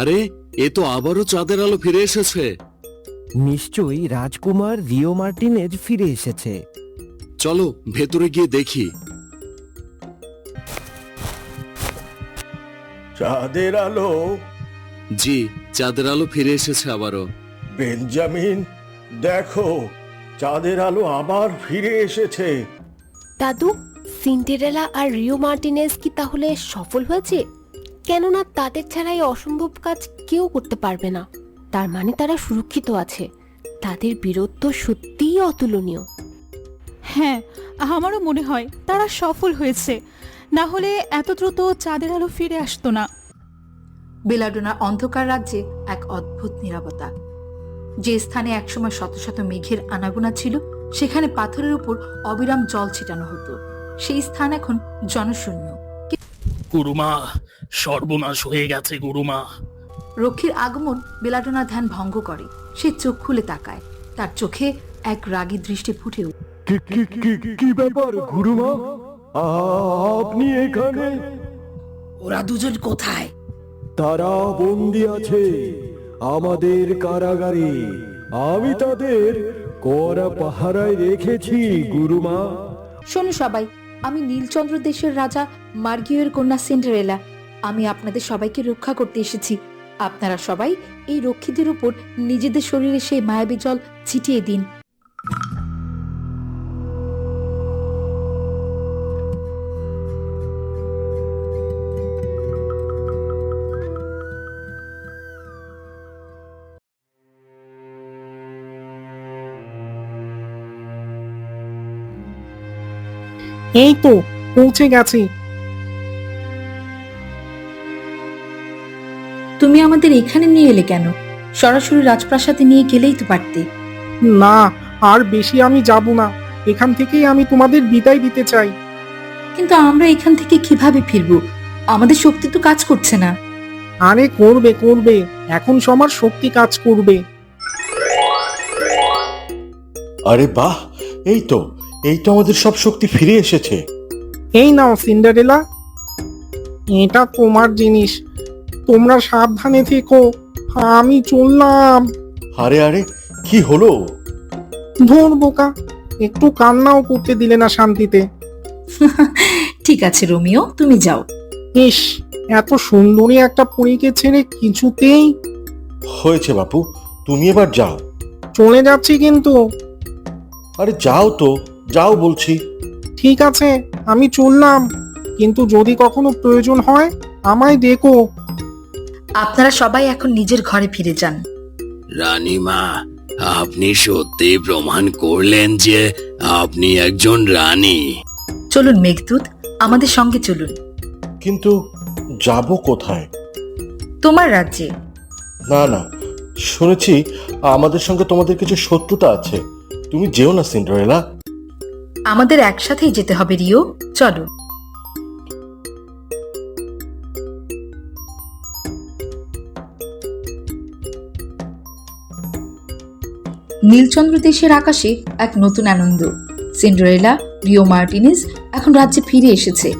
আরে এ তো আবারও চাঁদের আলো ফিরে এসেছে। নিশ্চয়ই রাজকুমার রিও মার্টিনেজ ফিরে এসেছে। চলো ভেতরে গিয়ে দেখি। চাঁদের আলো? জি চাঁদের আলো ফিরে এসেছে আবারও। বেঞ্জামিন দেখো চাঁদের আলো আবার ফিরে এসেছে। দাদু সিন্ডারেলা আর রিও মার্টিনেজ কি তাহলে সফল হয়েছে? কেননা তাদের ছাড়া এই অসম্ভব কাজ কেউ করতে পারবে না। তার মানে তারা সুরক্ষিত আছে। তাদের বীরত্ব সত্যিই অতুলনীয়। হ্যাঁ আমারও মনে হয় তারা সফল হয়েছে। না হলে এত দ্রুত চাঁদের আলো ফিরে আসতো না। বেলাডোনা অন্ধকার রাজ্যে এক অদ্ভুত নিরাপত্তা যে স্থানে একসময় শত শত মেঘের আনাগোনা ছিল সেখানে পাথরের উপর অবিরাম জল ছিটানো হতো। সেই স্থান এখন জনশূন্য। গুরুমা সর্বনাশ হয়ে গেছে গুরুমা। রক্ষীর আগমন বেলাডোনার ধ্যান ভঙ্গ করে। সে চোখ খুলে তাকায়। তার চোখে এক রাগী দৃষ্টি ফুটে ওঠে। কি কি কি কি ব্যাপার গুরুমা? আপনি এখানে? ওরা দুজন কোথায়? তারা বন্দি আছে আমাদের কারাগারে। আমি তাদের কড়া পাহারায় রেখেছি গুরুমা। শোনো সবাই আমি নীলচন্দ্র দেশের রাজা মার্গিওর কন্যা সিন্ডারেলা। আমি আপনাদের সবাইকে রক্ষা করতে এসেছি। আপনারা সবাই এই রক্ষীদের উপর নিজেদের শরীরে সেই মায়াবী জল ছিটিয়ে দিন। এই তো পৌঁছে গেছি। তুমি আমাদের এখানে নিয়ে এলে কেন? সরাসরি রাজপ্রাসাদে নিয়ে গেলেই তো পারতে। না আর বেশি আমি যাব না। এখান থেকেই আমি তোমাদের বিদায় দিতে চাই। কিন্তু আমরা এখান থেকে কীভাবে ফিরবো? আমাদের শক্তি তো কাজ করছে না। আরে করবে করবে। এখন সবার শক্তি কাজ করবে। আরে বাহ এই তো। এই তো আমাদের সব শক্তি ফিরে এসেছে। এই নাও সিন্ডারেলা। এটা তোমার জিনিস। তোমরা সাবধানে থেকো। আমি চললাম। আরে আরে কি হলো? ধর বোকা একটু কান্নাও করতে দিলে না শান্তিতে। ঠিক আছে রোমিও তুমি যাও। ইস এত সুন্দরী একটা পরীকে ছেড়ে কিছুতেই হয়েছে বাপু তুমি এবার যাও। চলে যাচ্ছি কিন্তু। আরে যাও তো। যাও বলছি। ঠিক আছে আমি চললাম। কিন্তু যদি কখনো প্রয়োজন হয় আমায় দেখো আপনারা সবাই এখন নিজের ঘরে ফিরে যান। রানীমা আপনি সত্যি প্রমাণ করলেন যে আপনি একজন রানী। চলুন মেঘদূত আমাদের সঙ্গে চলুন। কিন্তু যাব কোথায়? তোমার রাজ্যে। না না শুনেছি আমাদের সঙ্গে তোমাদের কিছু শত্রুতা আছে। তুমি যেও না সিন্ডারেলা। আমাদের একসাথেই যেতে হবে, রিও। চলো। নীলচন্দ্র দেশের আকাশে এক নতুন আনন্দ। সিন্ডারেলা, রিও মার্টিনেজ এখন রাজ্যে ফিরে এসেছে।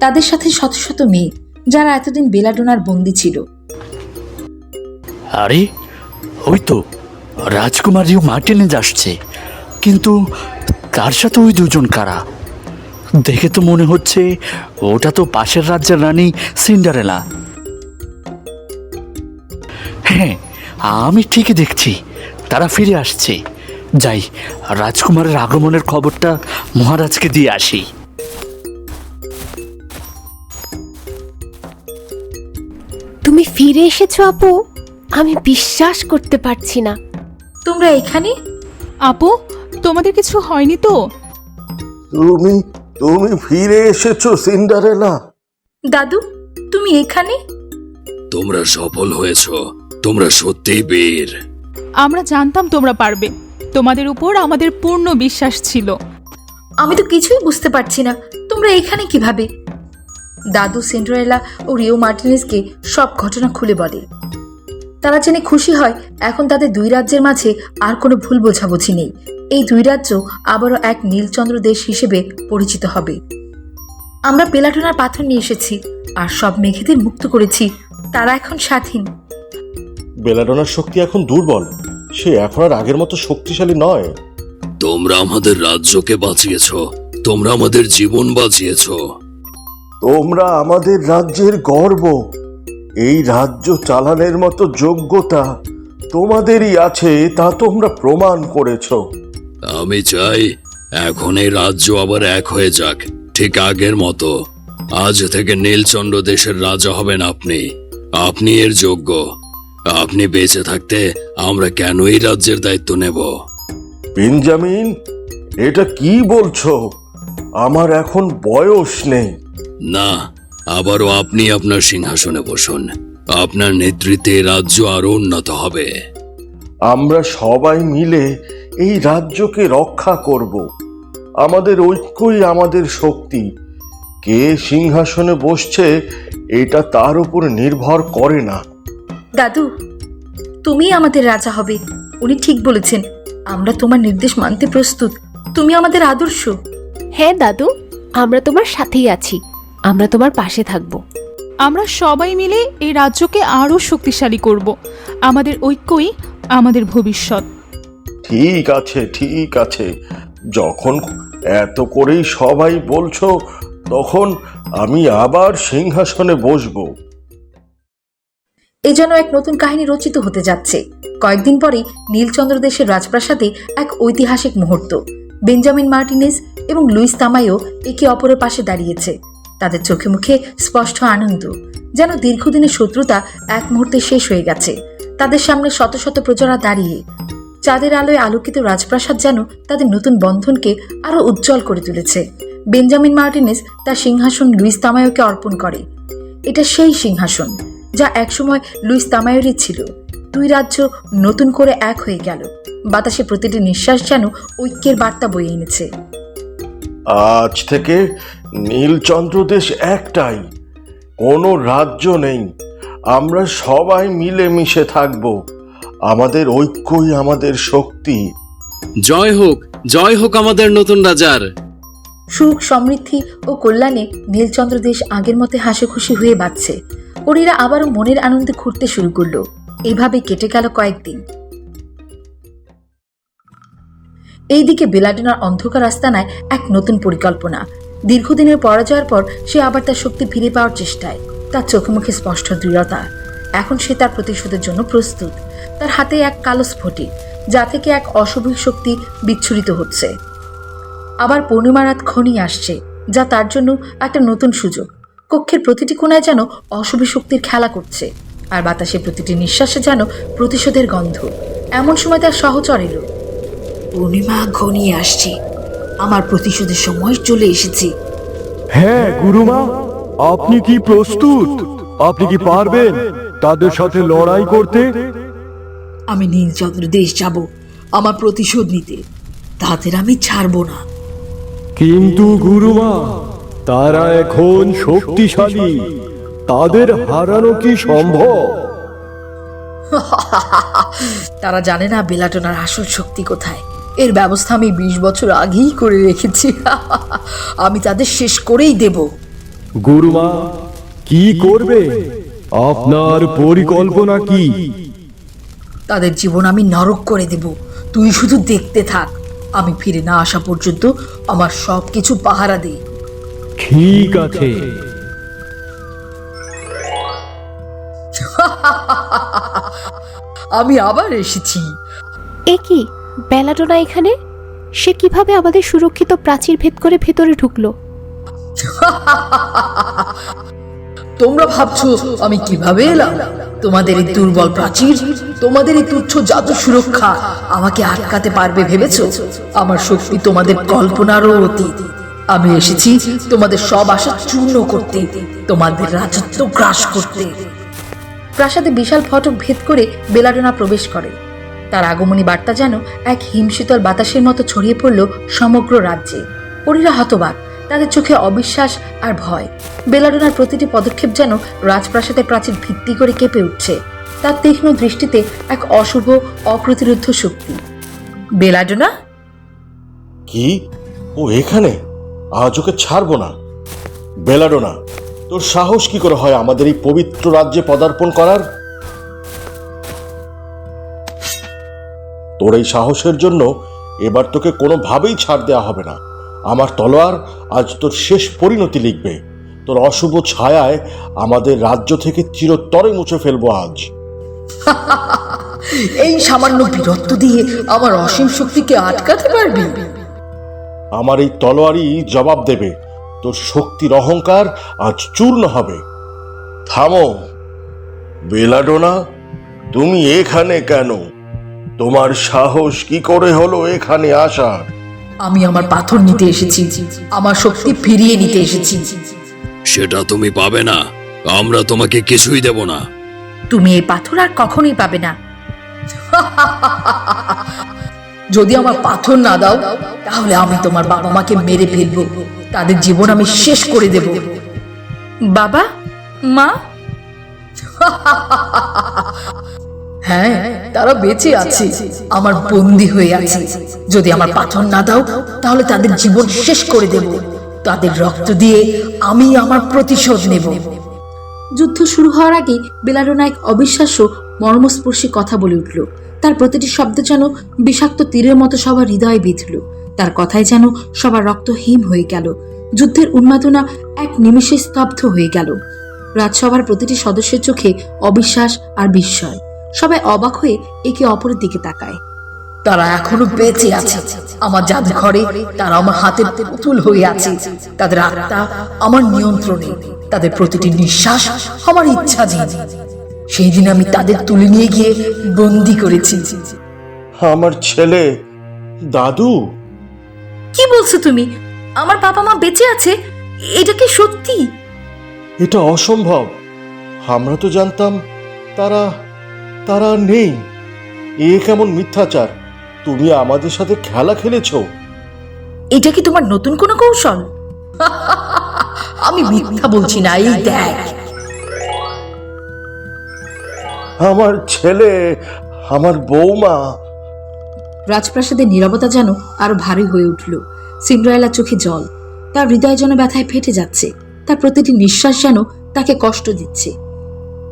তাদের সাথে শত শত মেয়ে, যারা এতদিন বেলাডোনার বন্দী ছিল। আরে, ওই তো রাজকুমারীও মার্টিনেজ আসছে। কিন্তু তার সাথে ওই দুজন কারা? দেখে তো মনে হচ্ছে ওটা তো পাশের রাজ্যের রানী সিন্ডারেলা। হ্যাঁ আমি ঠিকই দেখছি তারা ফিরে আসছে। যাই রাজকুমারের আগমনের খবরটা মহারাজকে দিয়ে আসি। তুমি ফিরে এসেছ আপু? আমি বিশ্বাস করতে পারছি না। তোমরা এখানে? আপু তোমাদের কিছু হয়নি তো? তুমি তুমি ফিরে এসেছ সিন্ডারেলা। দাদু তুমি এখানে? তোমরা সফল হয়েছ তোমরা সত্যিই বীর। আমরা জানতাম তোমরা পারবে। তোমাদের উপর আমাদের পূর্ণ বিশ্বাস ছিল। আমি তো কিছুই বুঝতে পারছি না তোমরা এখানে কীভাবে? দাদু সেন্ড্রোয়েলা ও রিও মার্টিনেসকে সব ঘটনা খুলে বলে। তারা জেনে খুশি হয় এখন তাদের দুই রাজ্যের মাঝে আর কোনো ভুল বোঝাবুঝি নেই। এই দুই রাজ্য আবারও এক নীলচন্দ্র দেশ হিসেবে পরিচিত হবে। আমরা পেলাটোনার পাথর নিয়ে এসেছি আর সব মেঘেদের মুক্ত করেছি। তারা এখন স্বাধীন। বেলাডোনার শক্তি এখন দুর্বল। সে এখন আর আগের মতো শক্তিশালী নয়। তোমরা আমাদের রাজ্যকে বাঁচিয়েছ। তোমরা আমাদের জীবন বাঁচিয়েছ। তোমরা আমাদের রাজ্যের গর্ব। এই রাজ্য চালানোর মতো যোগ্যতা তোমাদেরই আছে তা তোমরা প্রমাণ করেছ। আমি চাই এখন এই রাজ্য আবার এক হয়ে যাক ঠিক আগের মতো। আজ থেকে নীলচন্দ্র দেশের রাজা হবেন আপনি। আপনি এর যোগ্য। আপনি বেঁচে থাকতে আমরা কেন এই রাজ্যের দায়িত্ব নেব? বেঞ্জামিন এটা কি বলছো? আমার এখন বয়স নেই। না আবারও আপনি আপনার সিংহাসনে বসুন। আপনার নেতৃত্বে রাজ্য আরও উন্নত হবে। আমরা সবাই মিলে এই রাজ্যকে রক্ষা করব। আমাদের ঐক্যই আমাদের শক্তি। কে সিংহাসনে বসছে এটা তার উপর নির্ভর করে না। দাদু তুমি আমাদের রাজা হবে উনি ঠিক বলেছেন। আমরা তোমার নির্দেশ মানতে প্রস্তুত। তুমি আমাদের আদর্শ। হ্যাঁ দাদু আমরা তোমার সাথেই আছি। আমরা তোমার পাশে থাকব। আমরা সবাই মিলে এই রাজ্যকে আরও শক্তিশালী করব। আমাদের ঐক্যই আমাদের ভবিষ্যৎ। ঠিক আছে ঠিক আছে। যখন এত করেই সবাই বলছো, তখন আমি আবার সিংহাসনে বসবো। এ যেন এক নতুন কাহিনী রচিত হতে যাচ্ছে। কয়েকদিন পরেই নীলচন্দ্র দেশের রাজপ্রাসাদে এক ঐতিহাসিক মুহূর্ত। বেঞ্জামিন মার্টিনেস এবং লুইস তামাইও একে অপরের পাশে দাঁড়িয়েছে। তাদের চোখে মুখে স্পষ্ট আনন্দ, যেন দীর্ঘদিনের শত্রুতা এক মুহূর্তে শেষ হয়ে গেছে। তাদের সামনে শত শত প্রজারা দাঁড়িয়ে চাঁদের আলোয় আলোকিত রাজপ্রাসাদ যেন তাদের নতুন বন্ধনকে আরও উজ্জ্বল করে তুলেছে। বেঞ্জামিন মার্টিনেস তার সিংহাসন লুইস তামায়োকে অর্পণ করে। এটা সেই সিংহাসন যা একসময় লুইস তামায়োরই ছিল। দুই রাজ্য নতুন করে এক হয়ে গেল। বাতাসে প্রতিটি নিঃশ্বাস যেন ঐক্যের বার্তা বয়ে এনেছে। আজ থেকে নীলচন্দ্র দেশ একটাই। কোনো রাজ্য নেই। আমরা সবাই মিলে মিশে থাকব। আমাদের ঐক্যই আমাদের শক্তি। জয় হোক জয় হোক আমাদের নতুন রাজার। সুখ সমৃদ্ধি ও কল্যাণে নীলচন্দ্র দেশ আগের মতে হাসি খুশি হয়ে বাঁচছে। ওরিরা আবারও মনের আনন্দে ঘুরতে শুরু করল। এইভাবে কেটে গেল কয়েকদিন। এইদিকে বেলাডিনার অন্ধকার আস্তানায় এক নতুন পরিকল্পনা। দীর্ঘদিনের পরাজয়ের পর সে আবার তার শক্তি ফিরে পাওয়ার চেষ্টায়। তার চোখে মুখে স্পষ্ট দৃঢ়তা। এখন সে তার প্রতিশোধের জন্য প্রস্তুত। তার হাতে এক কালো স্ফটি যা থেকে এক অশুভ শক্তি বিচ্ছুরিত হচ্ছে। আবার পূর্ণিমা রাত ঘনিয়ে আসছে, যা তার জন্য একটা নতুন সুযোগ। কক্ষের প্রতিটি কোণায় যেন অশুভ শক্তির খেলা করছে, আর বাতাসে প্রতিটি নিঃশ্বাসে যেন প্রতিশোধের গন্ধ। এমন সময় তার সহচর এলো পূর্ণিমা ঘনিয়ে আসছে। আমার প্রতিশোধের সময় চলে এসেছে। হ্যাঁ গুরুমা, আপনি কি প্রস্তুত? আপনি কি পারবেন? তাদের সাথে লড়াই করতে আমি নীলচন্দ্র দেশ যাব আমার প্রতিশোধ নিতে। তাদের আমি ছাড়বো না। কিন্তু গুরুমা তারা এখন শক্তিশালী। তাদের হারানো কি সম্ভব? তারা জানে না বেলাটোনার আসল শক্তি কোথায়। এর ব্যবস্থা আমি বিশ বছর আগেই করে রেখেছি। আমি তাদের শেষ করেই দেব। গুরুমা কি করবে? আপনার পরিকল্পনা কি? তাদের জীবন আমি নরক করে দেব। তুই শুধু দেখতে থাক। আমি ফিরে না আসা পর্যন্ত আমার সব কিছু পাহারা দে। ঠিক আছে। আমি আবার এসেছি। এ কি বেলাডোনা এখানে? সে কীভাবে আমাদের সুরক্ষিত প্রাচীর ভেদ করে ভেতরে ঢুকলো? তোমরা ভাবছ আমি কীভাবে এলাম? তোমাদের এই দুর্বল প্রাচীর, তোমাদের এই তুচ্ছ জাদু সুরক্ষা আমাকে আটকাতে পারবে ভেবেছো? আমার শক্তি তোমাদের কল্পনারও অতীত। আমি এসেছি তোমাদের সব আশা চূর্ণ করতে, তোমাদের রাজত্ব গ্রাস করতে। প্রাসাদে বিশাল ফটক ভেদ করে বেলাডোনা প্রবেশ করে। তার আগমনী বার্তা যেন এক হিমশীতল বাতাসের মতো ছড়িয়ে পড়ল সমগ্র রাজ্যে। পরীরা হতবাক। তাদের চোখে অবিশ্বাস আর ভয়। বেলাডোনার প্রতিটি পদক্ষেপ যেন রাজপ্রাসাদের প্রাচীর ভিত্তি করে কেঁপে উঠছে। তার তীক্ষ্ণ দৃষ্টিতে এক অশুভ অপ্রতিরোধ শক্তি। বেলাডোনা? কি? ও এখানে? আজ ওকে ছাড়বো না। বেলাডোনা, তোর সাহস কি করে হয় আমাদের এই পবিত্র রাজ্যে পদার্পণ করার? তোর এই সাহসের জন্য এবার তোকে কোনোভাবেই ছাড় দেওয়া হবে না। আমার তলোয়ার আজ তোর শেষ পরিণতি লিখবে। তোর অশুভ ছায়ায় আমাদের রাজ্য থেকে চিরতরে মুছে ফেলব আজ। এই সামান্য বীরত্ব দিয়ে আমার অসীম শক্তিকে আটকাতে পারবি? আমার এই তলোয়ারই জবাব দেবে। তোর শক্তির অহংকার আজ চূর্ণ হবে। থামো বেলাডোনা তুমি এখানে কেন? তোমার সাহস কি করে হলো এখানে আসার? আমি আমার পাথর নিতে এসেছি। আমার শক্তি ফিরিয়ে নিতে এসেছি। সেটা তুমি পাবে না। আমরা তোমাকে কিছুই দেব না। তুমি এই পাথর আর কখনোই পাবে না। যদি আমার পাথর না দাও তাহলে আমি তোমার বাবা মাকে মেরে ফেলব। তাদের জীবন আমি শেষ করে দেব। বাবা? মা? হ্যাঁ তারা বেঁচে আছে। আমার বন্দি হয়ে আছে। যদি আমার পাথর না দাও, তাহলে তাদের জীবন শেষ করে দেব। তাদের রক্ত দিয়ে আমি আমার প্রতিশোধ নেব। যুদ্ধ শুরু হওয়ার আগে বেলাডোনা এক অবিশ্বাস্য, মর্মস্পর্শী কথা বলে উঠল। তার প্রতিটি শব্দ যেন বিষাক্ত তীরের মতো সবার হৃদয়ে বিঁধল। তার কথায় যেন সবার রক্ত হিম হয়ে গেল। যুদ্ধের উন্মাদনা এক নিমিষে স্তব্ধ হয়ে গেল। রাজসভার প্রতিটি সদস্যের চোখে অবিশ্বাস আর বিস্ময়। সবাই অবাক হয়ে একে অপরের দিকে তাকায়। তারা এখনও বেঁচে আছে। আমার জাদুঘরে তারা আমার হাতের পুতুল হয়ে আছে। তাদের আত্মা আমার নিয়ন্ত্রণে। তাদের প্রতিটি নিঃশ্বাস আমার ইচ্ছাধীন। সেই দিন আমি তাদের তুলে নিয়ে গিয়ে বন্দি করেছি। আমার ছেলে দাদু? কি বলছো তুমি? আমার বাবা মা বেঁচে আছে? এটা কি সত্যি? এটা অসম্ভব। আমরা তো জানতাম তারা তারা নেই। এ কেমন মিথ্যাচার? তুমি আমাদের সাথে খেলা খেলেছো। এটা কি তোমার নতুন কোনো কৌশল? আমি মিথ্যা বলছি না এই দেখ। আমার ছেলে আমার বৌমা। রাজপ্রাসাদের নীরবতা যেন আরও ভারী হয়ে উঠল। সিন্ড্রায়েলা চোখে জল। তার হৃদয় যেন ব্যথায় ফেটে যাচ্ছে। তার প্রতিটি নিঃশ্বাস যেন তাকে কষ্ট দিচ্ছে।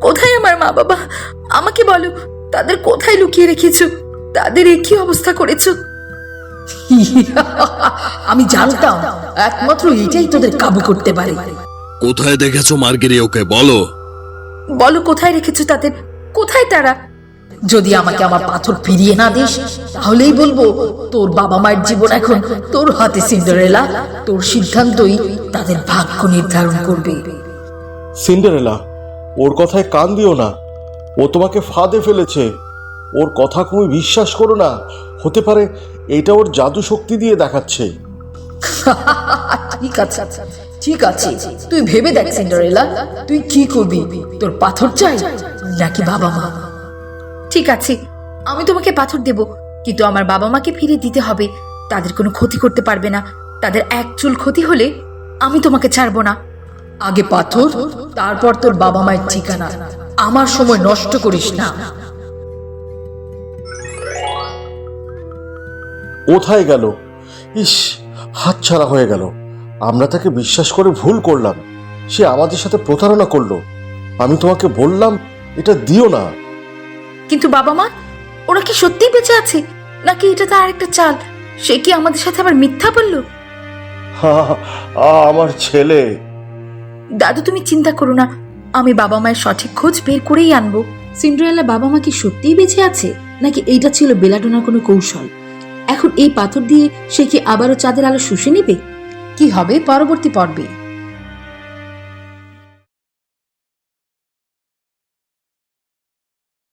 কোথায় আমার মা বাবা? আমাকে বলো তাদের কোথায় লুকিয়ে রেখেছো? তাদের এ কি অবস্থা করেছ? আমি জানতাম একমাত্র এটাই তোদের কাবু করতে পারে। কোথায় দেখেছ মার্গেরি ওকে বলো। বলো কোথায় রেখেছো তাদের? কোথায় তারা? যদি আমাকে আমার পাথর ফিরিয়ে না দিস তাহলেই বলব তোর বাবা মায়ের জীবন এখন তোর হাতে সিন্ডারেলা। তোর সিদ্ধান্তই তাদের ভাগ্য নির্ধারণ করবে। সিন্ডারেলা? ওর কথায় কান দিও না। ও তোমাকে ফাঁদে ফেলেছে। ওর কথা তুমি বিশ্বাস করো না। হতে পারে এটা ওর জাদু শক্তি দিয়ে দেখাচ্ছে। ঠিক আছে ঠিক আছে। তুই ভেবে দেখ, সিন্ডারেলা। তুই কি করবি? তোর পাথর চাই নাকি বাবা মা? ঠিক আছে, আমি তোমাকে পাথর দেব। কিন্তু আমার বাবা মাকে ফিরিয়ে দিতে হবে। তাদের কোনো ক্ষতি করতে পারবে না। তাদের এক চুল ক্ষতি হলে আমি তোমাকে ছাড়বো না। আগে পাথর তারপর তোর বাবা মায়ের ঠিকানা। আমার সময় নষ্ট করিস না। কোথায় গেল? ইস হাতছাড়া হয়ে গেল। আমরা তাকে বিশ্বাস করে ভুল করলাম। সে আমাদের সাথে প্রতারণা করল। আমি তোমাকে বললাম এটা দিও না। কিন্তু বাবা মা ওরা কি সত্যিই বেঁচে আছে? নাকি এটা তার একটা চাল? সে কি আমাদের সাথে আবার মিথ্যা বলল? আমার ছেলে। দাদু তুমি চিন্তা করো না, আমি বাবা মায়ের সঠিক খোঁজ বের করেই আনব। সিন্ড্রেলা বাবা মা কি সত্যিই বেঁচে আছে, নাকি এইটা ছিল বেলাডোনার কোনো কৌশল? এখন এই পাথর দিয়ে সে কি আবারও চাঁদের আলো শুষে নেবে? কি হবে পরবর্তী পর্বে?